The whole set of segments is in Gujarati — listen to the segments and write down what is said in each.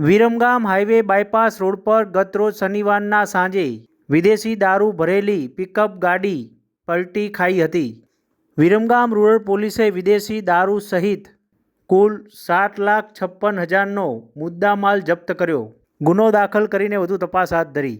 વિરમગામ હાઈવે બાયપાસ રોડ પર ગતરોજ શનિવારના સાંજે વિદેશી દારૂ ભરેલી પિકઅપ ગાડી પલટી ખાઈ હતી. વિરમગામ રૂરલ પોલીસે વિદેશી દારૂ સહિત કુલ સાત લાખ છપ્પન હજારનો મુદ્દામાલ જપ્ત કર્યો. ગુનો દાખલ કરીને વધુ તપાસ હાથ ધરી.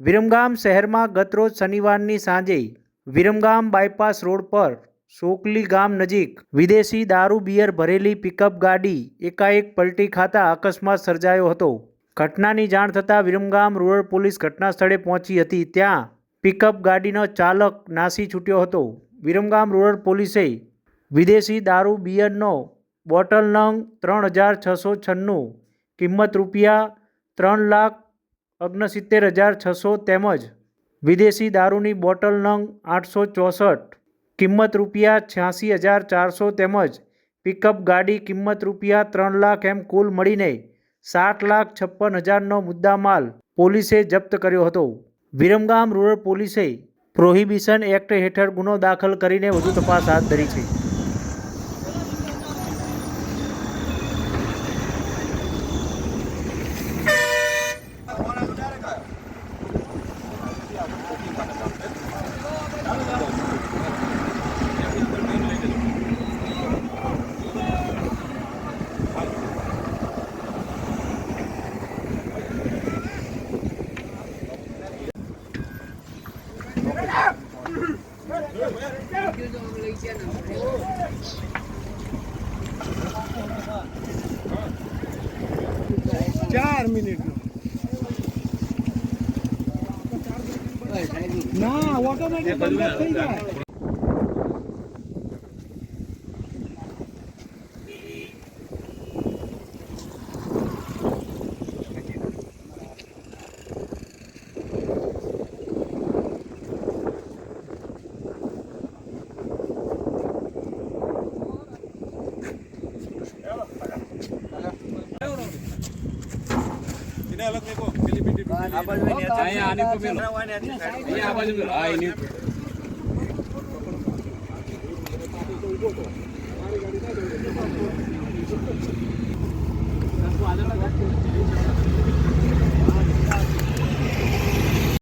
વિરમગામ શહેરમાં ગતરોજ શનિવારની સાંજે વિરમગામ બાયપાસ રોડ પર સોકલી ગામ નજીક વિદેશી દારૂ, બિયર, ભરેલી પિકઅપ ગાડી એકાએક પલટી ખાતા અકસ્માત સર્જાયો હતો. ઘટનાની જાણ થતાં વિરમગામ રૂરલ પોલીસ ઘટના સ્થળે પહોંચી હતી. ત્યાં પિકઅપ ગાડીનો ચાલક નાસી છૂટ્યો હતો. વિરમગામ રૂરલ પોલીસે વિદેશી દારૂ, બિયરનો બોટલ નંગ ત્રણ હજાર છસો છન્નું, કિંમત રૂપિયા ત્રણ લાખ ઓગણસિત્તેર હજાર છસો તેમજ વિદેશી દારૂની બોટલ નંગ આઠસો ચોસઠ કિંમત રૂપિયા છ્યાસી હજાર ચારસો તેમજ પિકઅપ ગાડી કિંમત રૂપિયા ત્રણ લાખ એમ કુલ મળીને સાત લાખ છપ્પન હજારનો મુદ્દામાલ પોલીસે જપ્ત કર્યો હતો. વિરમગામ રૂરલ પોલીસે પ્રોહિબિશન એક્ટ હેઠળ ગુનો દાખલ કરીને વધુ તપાસ હાથ ધરી છે. ચાર મિનિટ. ના ઓટોમેટિક થઈ જાય. અહીંયા આની ઉપર મેલો અહીંયા આ બાજુ મેલો. હા એની ઉપર